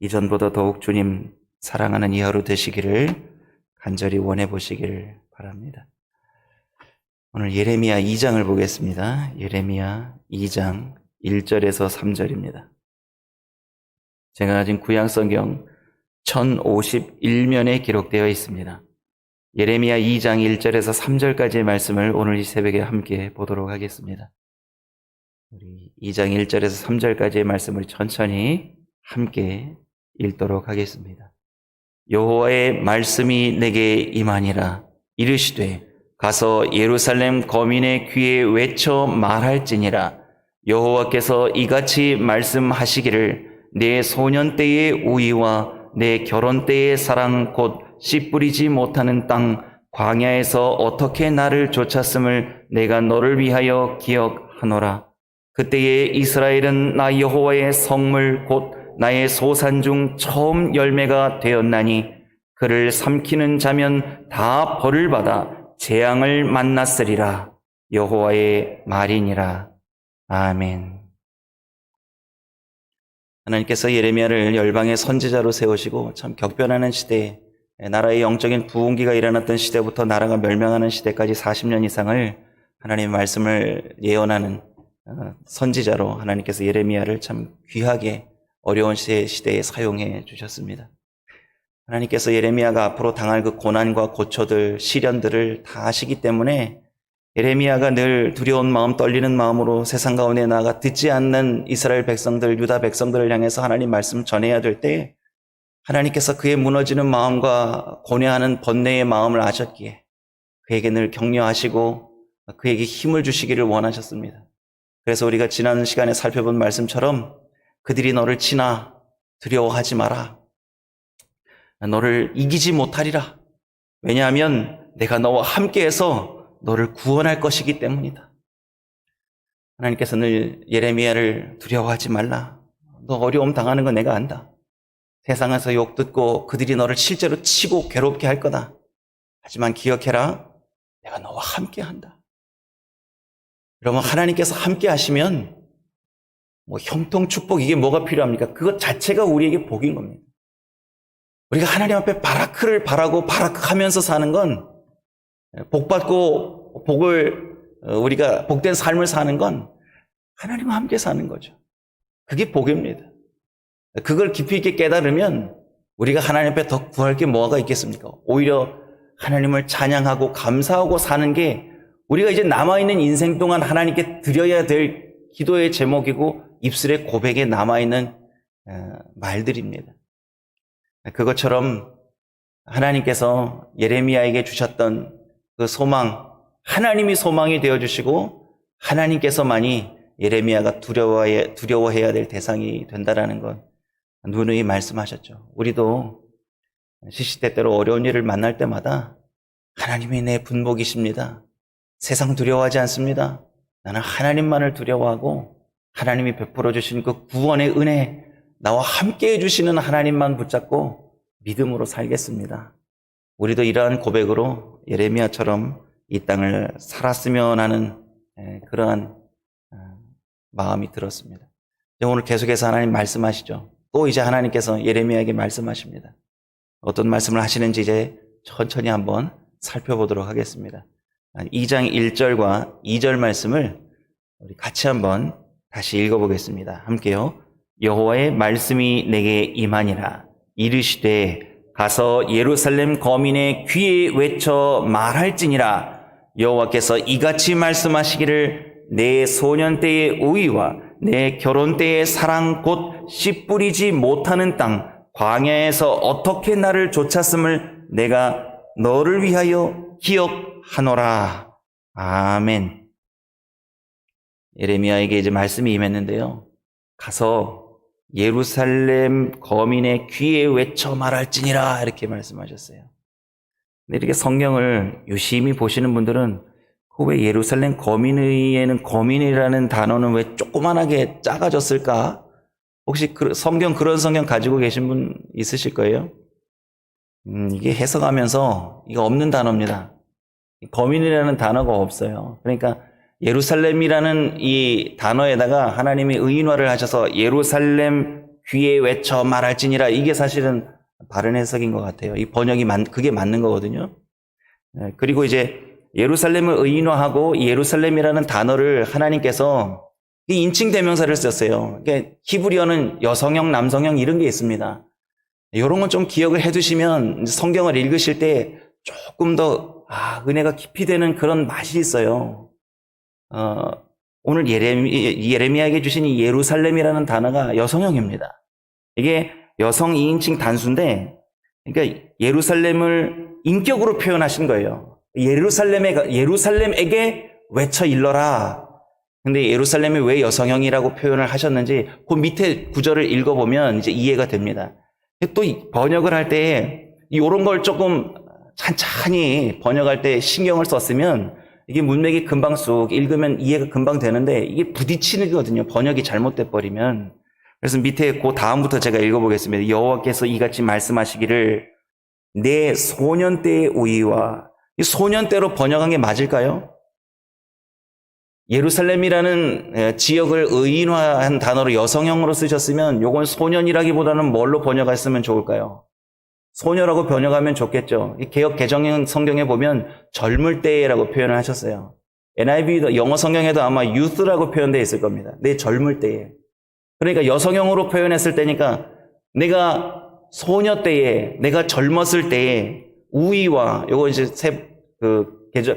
이전보다 더욱 주님 사랑하는 이 하루 되시기를 간절히 원해 보시기를 바랍니다. 오늘 예레미야 2장을 보겠습니다. 예레미야 2장 1절에서 3절입니다. 제가 가진 구약 성경 1051면에 기록되어 있습니다. 예레미야 2장 1절에서 3절까지의 말씀을 오늘 이 새벽에 함께 보도록 하겠습니다. 우리 2장 1절에서 3절까지의 말씀을 천천히 함께 읽도록 하겠습니다. 여호와의 말씀이 내게 임하니라. 이르시되 가서 예루살렘 거민의 귀에 외쳐 말할지니라. 여호와께서 이같이 말씀하시기를 내 소년 때의 우위와 내 결혼 때의 사랑 곧 씨 뿌리지 못하는 땅 광야에서 어떻게 나를 쫓았음을 내가 너를 위하여 기억하노라. 그때에 이스라엘은 나 여호와의 성물 곧 나의 소산 중 처음 열매가 되었나니 그를 삼키는 자면 다 벌을 받아 재앙을 만났으리라 여호와의 말이니라 아멘. 하나님께서 예레미야를 열방의 선지자로 세우시고 참 격변하는 시대에 나라의 영적인 부흥기가 일어났던 시대부터 나라가 멸망하는 시대까지 40년 이상을 하나님의 말씀을 예언하는 어, 선지자로 하나님께서 예레미야를 참 귀하게 어려운 시대, 시대에 사용해 주셨습니다. 하나님께서 예레미야가 앞으로 당할 그 고난과 고초들, 시련들을 다 아시기 때문에 예레미야가 늘 두려운 마음, 떨리는 마음으로 세상 가운데 나아가 듣지 않는 이스라엘 백성들, 유다 백성들을 향해서 하나님 말씀 전해야 될 때 하나님께서 그의 무너지는 마음과 고뇌하는 번뇌의 마음을 아셨기에 그에게 늘 격려하시고 그에게 힘을 주시기를 원하셨습니다. 그래서 우리가 지난 시간에 살펴본 말씀처럼 그들이 너를 치나 두려워하지 마라. 너를 이기지 못하리라. 왜냐하면 내가 너와 함께해서 너를 구원할 것이기 때문이다. 하나님께서 늘 예레미야를 두려워하지 말라. 너 어려움 당하는 거 내가 안다. 세상에서 욕 듣고 그들이 너를 실제로 치고 괴롭게 할 거다. 하지만 기억해라. 내가 너와 함께 한다. 여러분, 하나님께서 함께 하시면 뭐 형통 축복 이게 뭐가 필요합니까? 그것 자체가 우리에게 복인 겁니다. 우리가 하나님 앞에 바라크를 바라고 바라크 하면서 사는 건 복받고 복을 어, 우리가 복된 삶을 사는 건 하나님과 함께 사는 거죠. 그게 복입니다. 그걸 깊이 있게 깨달으면 우리가 하나님 앞에 더 구할 게 뭐가 있겠습니까? 오히려 하나님을 찬양하고 감사하고 사는 게 우리가 이제 남아있는 인생 동안 하나님께 드려야 될 기도의 제목이고 입술의 고백에 남아있는 어, 말들입니다. 그것처럼 하나님께서 예레미야에게 주셨던 그 소망, 하나님이 소망이 되어 주시고 하나님께서만이 예레미야가 두려워해, 두려워해야 될 대상이 된다라는 것 누누이 말씀하셨죠. 우리도 시시때때로 어려운 일을 만날 때마다 하나님이 내 분복이십니다. 세상 두려워하지 않습니다. 나는 하나님만을 두려워하고 하나님이 베풀어 주신 그 구원의 은혜, 나와 함께 해주시는 하나님만 붙잡고 믿음으로 살겠습니다. 우리도 이러한 고백으로 예레미야처럼 이 땅을 살았으면 하는 그러한 어, 마음이 들었습니다. 오늘 계속해서 하나님 말씀하시죠. 또 이제 하나님께서 예레미야에게 말씀하십니다. 어떤 말씀을 하시는지 이제 천천히 한번 살펴보도록 하겠습니다. 2장 1절과 2절 말씀을 우리 같이 한번 다시 읽어보겠습니다. 함께요. 여호와의 말씀이 내게 임하니라 이르시되 가서 예루살렘 거민의 귀에 외쳐 말할지니라 여호와께서 이같이 말씀하시기를 내 소년 때의 우위와 내 결혼 때의 사랑 곧 씨 뿌리지 못하는 땅 광야에서 어떻게 나를 쫓았음을 내가 너를 위하여 기억하노라 아멘 예레미야에게 이제 말씀이 임했는데요 가서 예루살렘 거민의 귀에 외쳐 말할지니라 이렇게 말씀하셨어요. 근데 이렇게 성경을 유심히 보시는 분들은 그 왜 예루살렘 거민의에는 거민이라는 단어는 왜 조그만하게 작아졌을까? 혹시 그 성경 그런 성경 가지고 계신 분 있으실 거예요? 음, 이게 해석하면서 이거 없는 단어입니다. 거민이라는 단어가 없어요. 그러니까 예루살렘이라는 이 단어에다가 하나님이 의인화를 하셔서 예루살렘 귀에 외쳐 말할지니라 이게 사실은 바른 해석인 것 같아요. 이 번역이 맞, 그게 맞는 거거든요. 예, 그리고 이제 예루살렘을 의인화하고 이 예루살렘이라는 단어를 하나님께서 이 인칭 대명사를 썼어요. 그러니까 히브리어는 여성형, 남성형 이런 게 있습니다. 이런 건 좀 기억을 해두시면 성경을 읽으실 때 조금 더 아, 은혜가 깊이 되는 그런 맛이 있어요. 어, 오늘 예레미, 예레미야에게 주신 이 예루살렘이라는 단어가 여성형입니다. 이게 여성 2인칭 단수인데, 그러니까 예루살렘을 인격으로 표현하신 거예요. 예루살렘에, 예루살렘에게 외쳐 일러라. 근데 예루살렘이 왜 여성형이라고 표현을 하셨는지 그 밑에 구절을 읽어보면 이제 이해가 됩니다. 또 번역을 할 때 이런 걸 조금 찬찬히 번역할 때 신경을 썼으면 이게 문맥이 금방 쑥 읽으면 이해가 금방 되는데 이게 부딪히는 거거든요. 번역이 잘못돼 버리면. 그래서 밑에 그 다음부터 제가 읽어보겠습니다. 여호와께서 이같이 말씀하시기를 내 소년 때의 우위와 이 소년 때로 번역한 게 맞을까요? 예루살렘이라는 에, 지역을 의인화한 단어로 여성형으로 쓰셨으면 요건 소년이라기보다는 뭘로 번역했으면 좋을까요? 소녀라고 번역하면 좋겠죠. 이 개혁 개정 성경에 보면 젊을 때라고 표현을 하셨어요. NIV 영어 성경에도 아마 youth라고 표현되어 있을 겁니다. 내 젊을 때에. 그러니까 여성형으로 표현했을 때니까 내가 소녀 때에, 내가 젊었을 때에 우위와 요거 이제 새, 그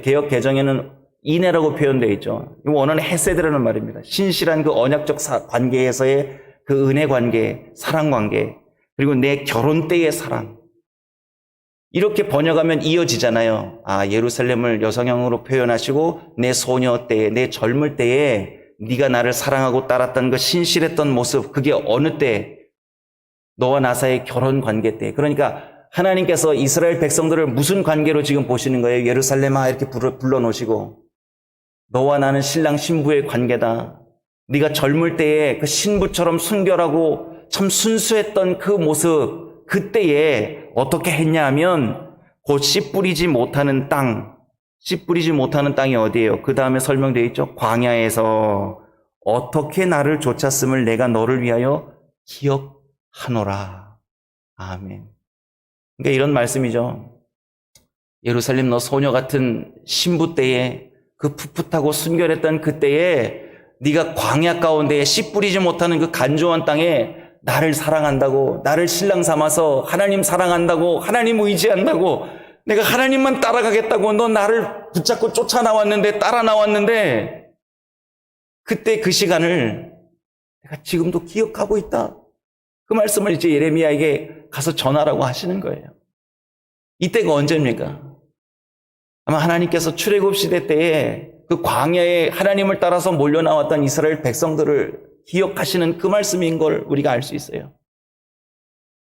개혁 개정에는 인애라고 표현되어 있죠. 이 원어는 헤세드라는 말입니다. 신실한 그 언약적 사- 관계에서의 그 은혜 관계, 사랑 관계, 그리고 내 결혼 때의 사랑. 이렇게 번역하면 이어지잖아요. 아, 예루살렘을 여성형으로 표현하시고 내 소녀 때에, 내 젊을 때에 네가 나를 사랑하고 따랐던 그 신실했던 모습, 그게 어느 때? 너와 나 사이의 결혼 관계 때. 그러니까 하나님께서 이스라엘 백성들을 무슨 관계로 지금 보시는 거예요? 예루살렘아 이렇게 불러, 불러놓으시고 너와 나는 신랑 신부의 관계다. 네가 젊을 때에 그 신부처럼 순결하고 참 순수했던 그 모습 그때에 어떻게 했냐 하면 곧 씨 뿌리지 못하는 땅, 씨 뿌리지 못하는 땅이 어디예요? 그 다음에 설명되어 있죠. 광야에서 어떻게 나를 쫓았음을 내가 너를 위하여 기억하노라. 아멘. 그러니까 이런 말씀이죠. 예루살렘 너 소녀 같은 신부 때에 그 풋풋하고 순결했던 그때에 네가 광야 가운데에 씨 뿌리지 못하는 그 간조한 땅에 나를 사랑한다고 나를 신랑 삼아서 하나님 사랑한다고 하나님 의지한다고 내가 하나님만 따라가겠다고 너 나를 붙잡고 쫓아 나왔는데 따라 나왔는데 그때 그 시간을 내가 지금도 기억하고 있다. 그 말씀을 이제 예레미야에게 가서 전하라고 하시는 거예요. 이때가 언제입니까? 아마 하나님께서 출애굽 시대 때에 그 광야에 하나님을 따라서 몰려 나왔던 이스라엘 백성들을 기억하시는 그 말씀인 걸 우리가 알 수 있어요.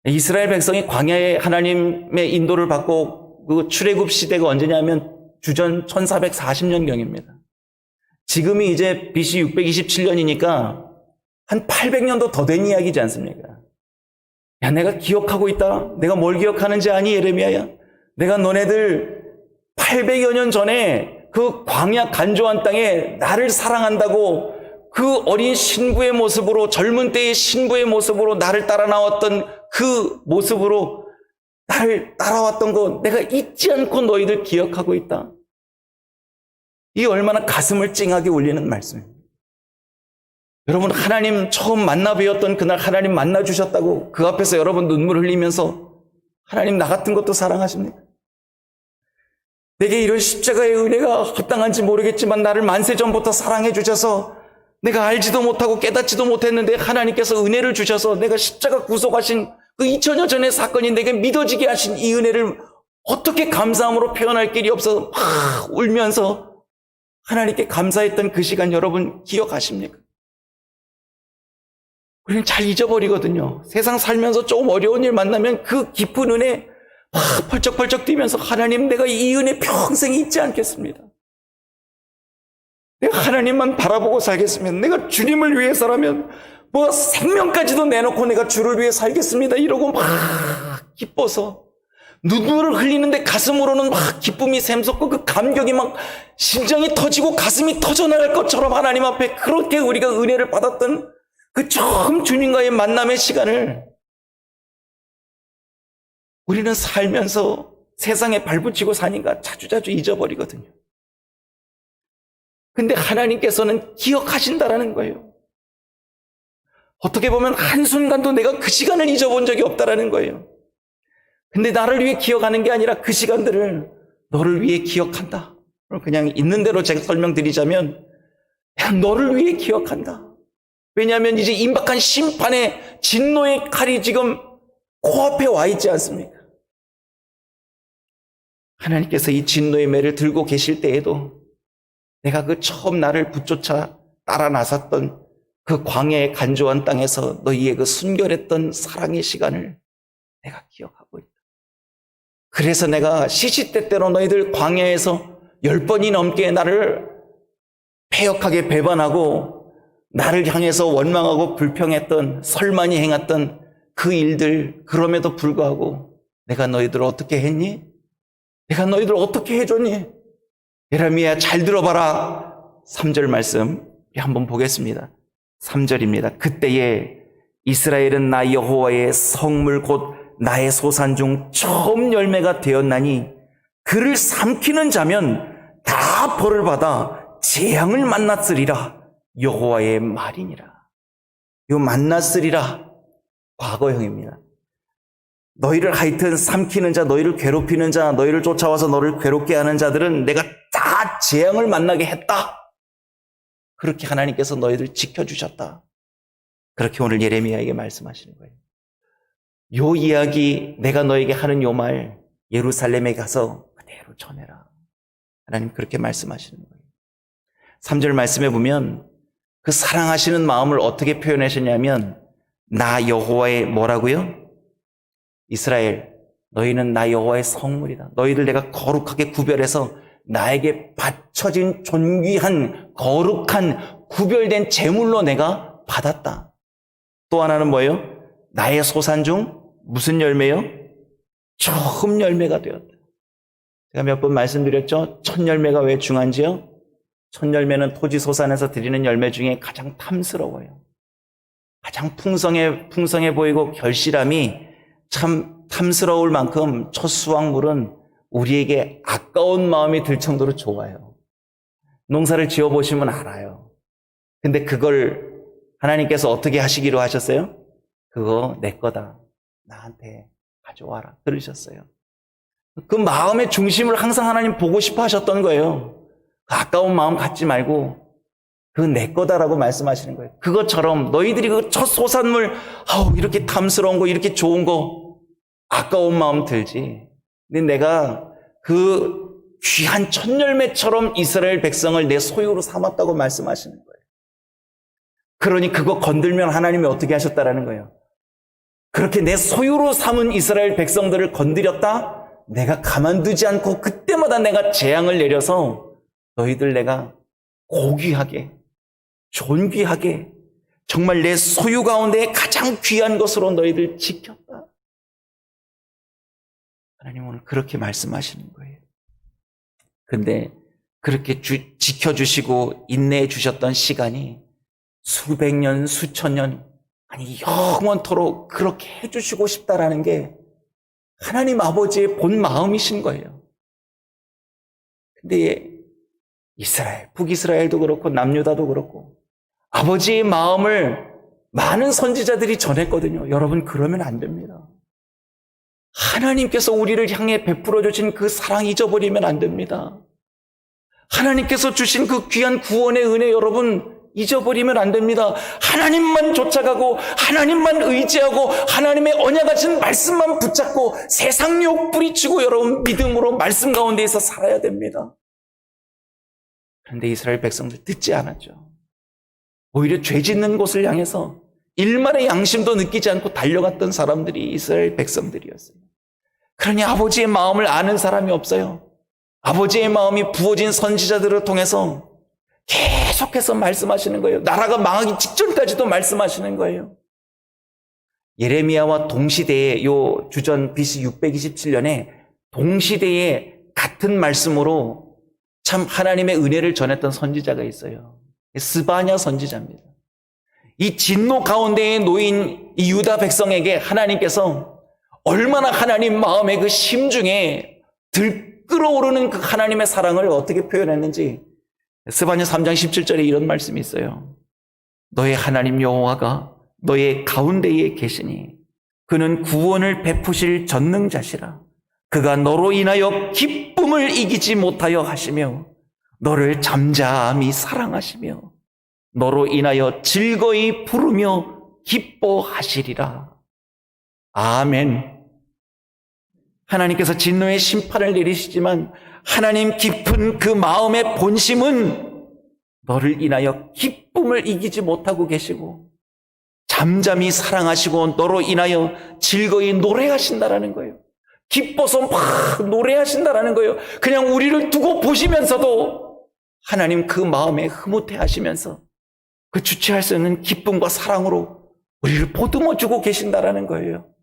이스라엘 백성이 광야에 하나님의 인도를 받고 그 출애굽 시대가 언제냐면 주전 1440년경입니다. 지금이 이제 BC 627년이니까 한 800년도 더 된 이야기지 않습니까? 야, 내가 기억하고 있다. 내가 뭘 기억하는지 아니, 예레미야야? 내가 너네들 800여 년 전에 그 광야 간조한 땅에 나를 사랑한다고 그 어린 신부의 모습으로 젊은 때의 신부의 모습으로 나를 따라 나왔던 그 모습으로 나를 따라왔던 거 내가 잊지 않고 너희들 기억하고 있다. 이 얼마나 가슴을 찡하게 울리는 말씀입니다. 여러분 하나님 처음 만나 뵈었던 그날 하나님 만나 주셨다고 그 앞에서 여러분 눈물 흘리면서 하나님 나 같은 것도 사랑하십니까? 내게 이런 십자가의 은혜가 합당한지 모르겠지만 나를 만세 전부터 사랑해 주셔서 내가 알지도 못하고 깨닫지도 못했는데 하나님께서 은혜를 주셔서 내가 십자가 구속하신 그 2000여 전의 사건이 내게 믿어지게 하신 이 은혜를 어떻게 감사함으로 표현할 길이 없어서 막 울면서 하나님께 감사했던 그 시간 여러분 기억하십니까? 우리는 잘 잊어버리거든요. 세상 살면서 조금 어려운 일 만나면 그 깊은 은혜 막 펄쩍펄쩍 뛰면서 하나님 내가 이 은혜 평생 잊지 않겠습니다. 내가 하나님만 바라보고 살겠으면 내가 주님을 위해서라면 뭐 생명까지도 내놓고 내가 주를 위해 살겠습니다. 이러고 막 기뻐서 눈물을 흘리는데 가슴으로는 막 기쁨이 샘솟고 그 감격이 막 심장이 터지고 가슴이 터져나갈 것처럼 하나님 앞에 그렇게 우리가 은혜를 받았던 그 처음 주님과의 만남의 시간을 우리는 살면서 세상에 발붙이고 사니까 자주자주 잊어버리거든요. 근데 하나님께서는 기억하신다라는 거예요. 어떻게 보면 한순간도 내가 그 시간을 잊어본 적이 없다라는 거예요. 근데 나를 위해 기억하는 게 아니라 그 시간들을 너를 위해 기억한다. 그냥 있는 대로 제가 설명드리자면 그냥 너를 위해 기억한다. 왜냐하면 이제 임박한 심판의 진노의 칼이 지금 코앞에 와 있지 않습니까? 하나님께서 이 진노의 매를 들고 계실 때에도 내가 그 처음 나를 붙조차 따라 나섰던 그 광야의 간조한 땅에서 너희의 그 순결했던 사랑의 시간을 내가 기억하고 있다. 그래서 내가 시시때때로 너희들 광야에서 열 번이 넘게 나를 패역하게 배반하고 나를 향해서 원망하고 불평했던 설만이 행했던 그 일들 그럼에도 불구하고 내가 너희들 어떻게 했니? 내가 너희들 어떻게 해줬니? 예레미야 잘 들어봐라. 3절 말씀 한번 보겠습니다. 3절입니다. 그때에 이스라엘은 나 여호와의 성물 곧 나의 소산 중 처음 열매가 되었나니 그를 삼키는 자면 다 벌을 받아 재앙을 만났으리라 여호와의 말이니라. 요 만났으리라 과거형입니다. 너희를 하여튼 삼키는 자, 너희를 괴롭히는 자, 너희를 쫓아와서 너를 괴롭게 하는 자들은 내가 다 재앙을 만나게 했다. 그렇게 하나님께서 너희들 지켜주셨다. 그렇게 오늘 예레미야에게 말씀하시는 거예요. 요 이야기, 내가 너에게 하는 요 말, 예루살렘에 가서 그대로 전해라. 하나님 그렇게 말씀하시는 거예요. 3절 말씀에 보면 그 사랑하시는 마음을 어떻게 표현하셨냐면, 나 여호와의 뭐라고요? 이스라엘, 너희는 나 여호와의 성물이다. 너희들 내가 거룩하게 구별해서 나에게 바쳐진 존귀한 거룩한 구별된 제물로 내가 받았다. 또 하나는 뭐예요? 나의 소산 중 무슨 열매요? 처음 열매가 되었다. 제가 몇 번 말씀드렸죠? 첫 열매가 왜 중요한지요? 첫 열매는 토지 소산에서 드리는 열매 중에 가장 탐스러워요. 가장 풍성해, 풍성해 보이고 결실함이 참 탐스러울 만큼 첫 수확물은 우리에게 아까운 마음이 들 정도로 좋아요. 농사를 지어 보시면 알아요. 근데 그걸 하나님께서 어떻게 하시기로 하셨어요? 그거 내 거다. 나한테 가져와라. 그러셨어요. 그 마음의 중심을 항상 하나님 보고 싶어 하셨던 거예요. 그 아까운 마음 갖지 말고 그내 거다라고 말씀하시는 거예요. 그것처럼 너희들이 그 첫 소산물, 아우, 이렇게 탐스러운 거, 이렇게 좋은 거, 아까운 마음 들지. 근데 내가 그 귀한 첫 열매처럼 이스라엘 백성을 내 소유로 삼았다고 말씀하시는 거예요. 그러니 그거 건들면 하나님이 어떻게 하셨다라는 거예요. 그렇게 내 소유로 삼은 이스라엘 백성들을 건드렸다? 내가 가만두지 않고 그때마다 내가 재앙을 내려서 너희들 내가 고귀하게, 존귀하게, 정말 내 소유 가운데 가장 귀한 것으로 너희들 지켰다. 하나님 오늘 그렇게 말씀하시는 거예요. 근데 그렇게 주, 지켜주시고 인내해 주셨던 시간이 수백 년, 수천 년, 아니, 영원토록 그렇게 해주시고 싶다라는 게 하나님 아버지의 본 마음이신 거예요. 근데 이스라엘, 북이스라엘도 그렇고 남유다도 그렇고 아버지의 마음을 많은 선지자들이 전했거든요. 여러분, 그러면 안 됩니다. 하나님께서 우리를 향해 베풀어 주신 그 사랑 잊어버리면 안 됩니다. 하나님께서 주신 그 귀한 구원의 은혜 여러분 잊어버리면 안 됩니다. 하나님만 쫓아가고 하나님만 의지하고 하나님의 언약하신 말씀만 붙잡고 세상 욕 뿌리치고 여러분 믿음으로 말씀 가운데에서 살아야 됩니다. 그런데 이스라엘 백성들 듣지 않았죠. 오히려 죄 짓는 곳을 향해서 일말의 양심도 느끼지 않고 달려갔던 사람들이 이스라엘 백성들이었어요. 그러니 아버지의 마음을 아는 사람이 없어요. 아버지의 마음이 부어진 선지자들을 통해서 계속해서 말씀하시는 거예요. 나라가 망하기 직전까지도 말씀하시는 거예요. 예레미야와 동시대에 요 주전 BC 627년에 동시대에 같은 말씀으로 참 하나님의 은혜를 전했던 선지자가 있어요. 스바냐 선지자입니다. 이 진노 가운데에 놓인 이 유다 백성에게 하나님께서 얼마나 하나님 마음의 그 심중에 들끓어오르는 그 하나님의 사랑을 어떻게 표현했는지 스바냐 3장 17절에 이런 말씀이 있어요. 너의 하나님 여호와가 너의 가운데에 계시니 그는 구원을 베푸실 전능자시라. 그가 너로 인하여 기쁨을 이기지 못하여 하시며 너를 잠잠히 사랑하시며 너로 인하여 즐거이 부르며 기뻐하시리라. 아멘. 하나님께서 진노의 심판을 내리시지만 하나님 깊은 그 마음의 본심은 너를 인하여 기쁨을 이기지 못하고 계시고 잠잠히 사랑하시고 너로 인하여 즐거이 노래하신다라는 거예요. 기뻐서 막 노래하신다라는 거예요. 그냥 우리를 두고 보시면서도 하나님 그 마음에 흐뭇해 하시면서 그 주체할 수 있는 기쁨과 사랑으로 우리를 보듬어 주고 계신다라는 거예요.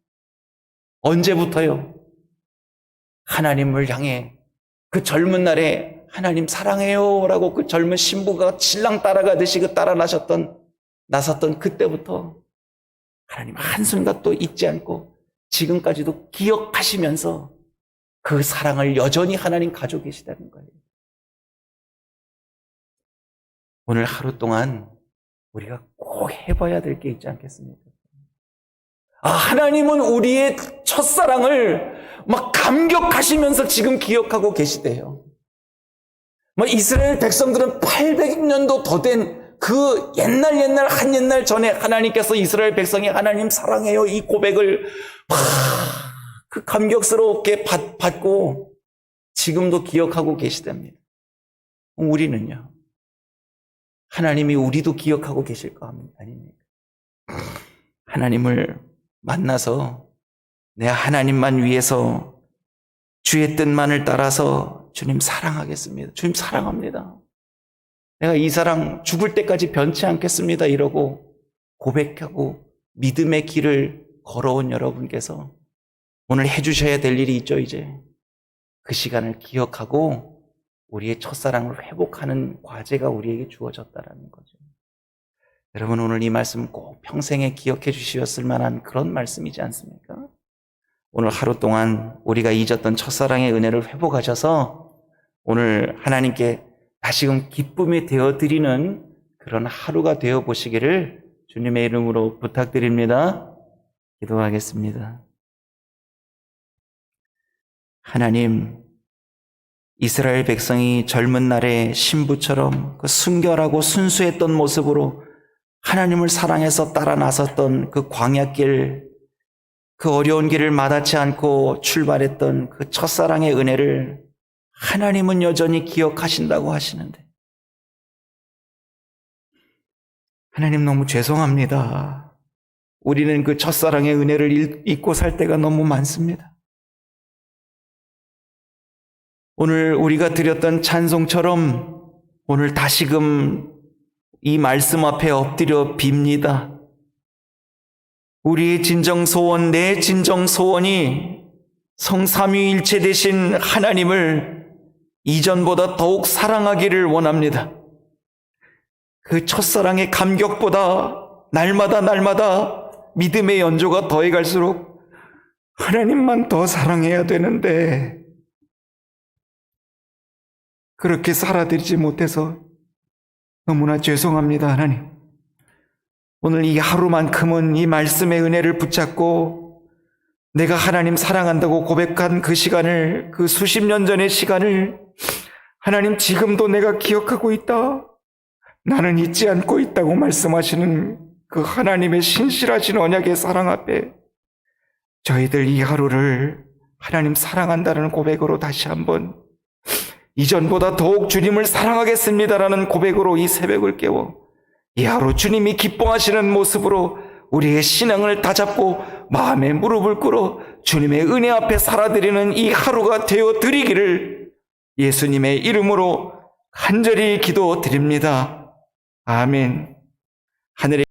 언제부터요? 하나님을 향해 그 젊은 날에 하나님 사랑해요 라고 그 젊은 신부가 신랑 따라가듯이 그 따라 나셨던 나섰던 그때부터 하나님 한순간도 잊지 않고 지금까지도 기억하시면서 그 사랑을 여전히 하나님 가지고 계시다는 거예요. 오늘 하루 동안 우리가 꼭 해봐야 될 게 있지 않겠습니까? 아, 하나님은 우리의 첫사랑을 막 감격하시면서 지금 기억하고 계시대요. 뭐 이스라엘 백성들은 800년도 더 된 그 옛날 옛날 한 옛날 전에 하나님께서 이스라엘 백성이 하나님 사랑해요 이 고백을 막그 감격스럽게 받, 받고 지금도 기억하고 계시답니다. 우리는요. 하나님이 우리도 기억하고 계실 거 아닙니까? 하나님을 만나서 내 하나님만 위해서 주의 뜻만을 따라서 주님 사랑하겠습니다. 주님 사랑합니다. 내가 이 사랑 죽을 때까지 변치 않겠습니다. 이러고 고백하고 믿음의 길을 걸어온 여러분께서 오늘 해주셔야 될 일이 있죠, 이제. 그 시간을 기억하고 우리의 첫사랑을 회복하는 과제가 우리에게 주어졌다라는 거죠. 여러분 오늘 이 말씀 꼭 평생에 기억해 주셨을 만한 그런 말씀이지 않습니까? 오늘 하루 동안 우리가 잊었던 첫사랑의 은혜를 회복하셔서 오늘 하나님께 다시금 기쁨이 되어 드리는 그런 하루가 되어 보시기를 주님의 이름으로 부탁드립니다. 기도하겠습니다. 하나님, 이스라엘 백성이 젊은 날의 신부처럼 그 순결하고 순수했던 모습으로 하나님을 사랑해서 따라 나섰던 그 광야길, 그 어려운 길을 마다치 않고 출발했던 그 첫사랑의 은혜를 하나님은 여전히 기억하신다고 하시는데, 하나님 너무 죄송합니다. 우리는 그 첫사랑의 은혜를 잊고 살 때가 너무 많습니다. 오늘 우리가 드렸던 찬송처럼 오늘 다시금 이 말씀 앞에 엎드려 빕니다. 우리의 진정 소원, 내 진정 소원이 성삼위일체 되신 하나님을 이전보다 더욱 사랑하기를 원합니다. 그 첫사랑의 감격보다 날마다 날마다 믿음의 연조가 더해갈수록 하나님만 더 사랑해야 되는데 그렇게 살아들이지 못해서 너무나 죄송합니다, 하나님. 오늘 이 하루만큼은 이 말씀의 은혜를 붙잡고 내가 하나님 사랑한다고 고백한 그 시간을, 그 수십 년 전의 시간을 하나님 지금도 내가 기억하고 있다. 나는 잊지 않고 있다고 말씀하시는 그 하나님의 신실하신 언약의 사랑 앞에 저희들 이 하루를 하나님 사랑한다는 고백으로 다시 한번 이전보다 더욱 주님을 사랑하겠습니다라는 고백으로 이 새벽을 깨워 이 하루 주님이 기뻐하시는 모습으로 우리의 신앙을 다잡고 마음에 무릎을 꿇어 주님의 은혜 앞에 살아드리는 이 하루가 되어 드리기를 예수님의 이름으로 간절히 기도 드립니다. 아멘. 하늘의